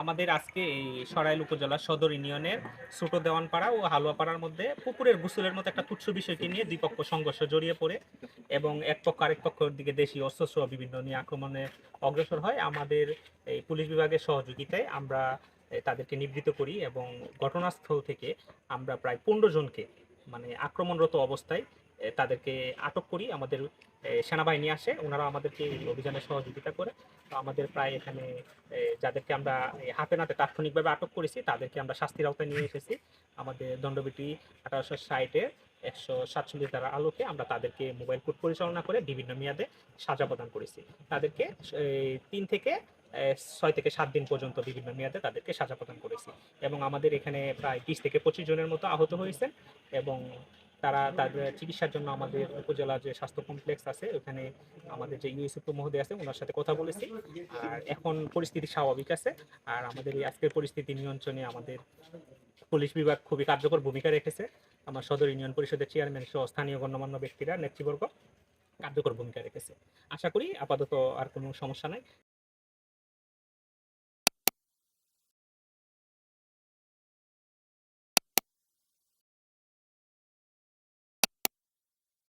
আমাদের আজকে এই সরাইল উপজেলা সদর ইউনিয়নের ছোট দেওয়ানপাড়া ও হালুয়াপাড়ার মধ্যে পুকুরের গোসলের মতো একটা তুচ্ছ বিষয়কে নিয়ে দুই পক্ষ সংঘর্ষ জড়িয়ে পড়ে এবং এক পক্ষ আরেক পক্ষের দিকে দেশি অস্ত্র বিভিন্ন নিয়ে আক্রমণে অগ্রসর হয়। আমাদের এই পুলিশ বিভাগের সহযোগিতায় আমরা তাদেরকে নিবৃত করি এবং ঘটনাস্থল থেকে আমরা প্রায় পনেরো জনকে মানে আক্রমণরত অবস্থায় তাদেরকে আটক করি, আমাদের সেনাবাহিনী আসে, ওনারা আমাদেরকে এই অভিযানে সহযোগিতা করে। আমাদের প্রায় এখানে যাদেরকে আমরা হাতে নাতে তাৎক্ষণিকভাবে আটক করেছি, তাদেরকে আমরা শাস্তির আওতায় নিয়ে এসেছি। আমাদের দণ্ডবিটি আঠারোশো ষাটে একশো সাতচল্লিশ দ্বারা আলোকে আমরা তাদেরকে মোবাইল কোর্ট পরিচালনা করে বিভিন্ন মেয়াদে সাজা প্রদান করেছি। তাদেরকে তিন থেকে ছয় থেকে সাত দিন পর্যন্ত বিভিন্ন মেয়াদে তাদেরকে সাজা প্রদান করেছি। এবং আমাদের এখানে প্রায় বিশ থেকে পঁচিশ জনের মতো আহত হয়েছেন এবং তারা তাদের চিকিৎসার জন্য আমাদের উপজেলা যে স্বাস্থ্য কমপ্লেক্স আছে, ওখানে আমাদের যে ইউএসএফ মহোদয় আছে, ওনার সাথে কথা বলেছি। আর এখন পরিস্থিতি স্বাভাবিক আছে। আর আমাদের এই আজকের পরিস্থিতি নিয়ন্ত্রণে আমাদের পুলিশ বিভাগ খুবই কার্যকর ভূমিকা রেখেছে। আমার সদর ইউনিয়ন পরিষদের চেয়ারম্যান সহ স্থানীয় গণ্যমান্য ব্যক্তিরা, নেতৃবর্গ, কার্যকর ভূমিকা রেখেছে। আশা করি আপাতত আর কোনো সমস্যা নাই।